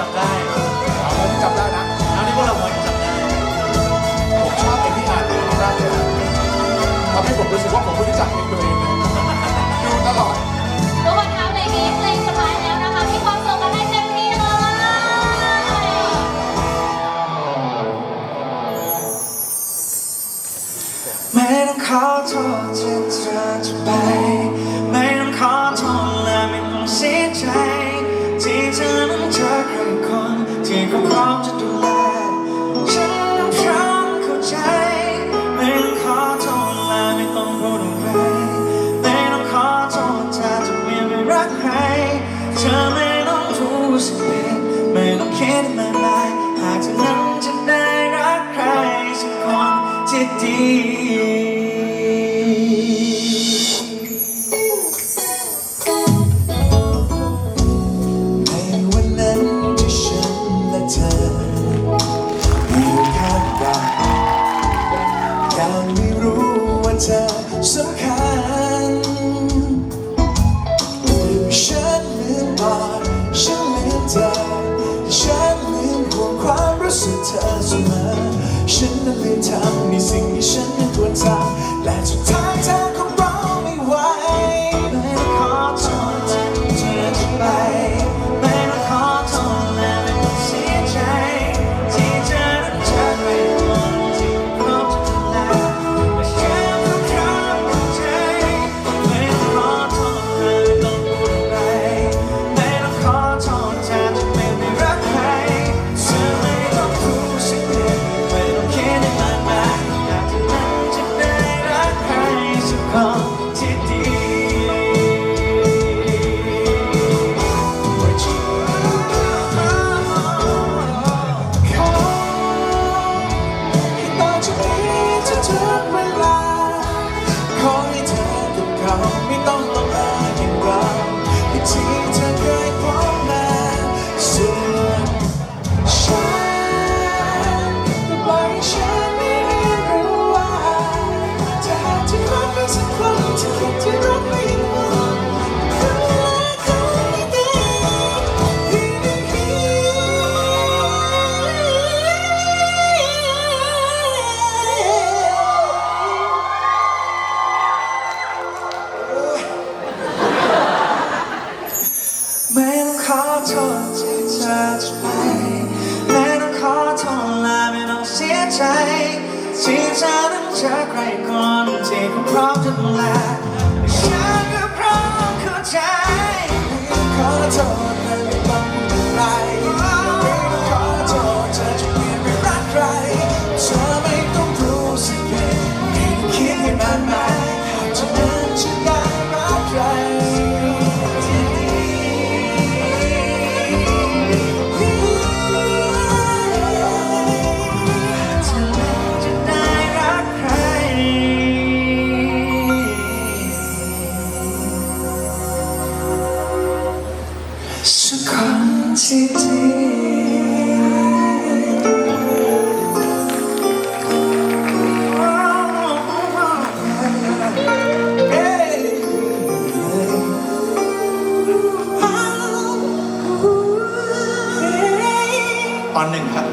จับได้เอาผมจำได้นะเอาที่พวกเราพอจะจับได้ผมชอบเพลงที่อ่านเลยมากเลยนะทำให้ผมรู้สึกว่าผมม่รู้จักเพลงตัวเองเลยดูตลอด ทุกคนคะเพลงนี้เพลงสุดท้ายแล้วนะคะ มีความสุขกันให้เต็มที่เลย ไม่ต้องขอโทษที่เธอจะไป ที่เขาพร้อมจะดูแล ฉันนั้นพร้อมเข้าใจ ไม่ต้องขอโทษและไม่ต้องพูดอะไรไม่ต้องขอโทษถ้าจะไม่ไม่รักใคร เธอไม่ต้องรู้สึกผิดไม่ต้องคิดมากมายหากเธอนั้นจะได้รักใครสักคนที่ดีางไม่รู้ว่าเธอสำคัญฉันลืมบอนฉันลืมเธอฉันลืมห่วงความรู้สึกเธอเสมอฉันนั้นลืมทำในสิ่งที่ฉัน องขอโทษที่เธอจะไปแม้ต้องขอโทษและไม่ต้องเสียใจที่เธอนั้นเจอใครคนที่เขาพร้อมจะดูแลฉันก็พร้อมเข้าใจ ตอนหนึ่งครับ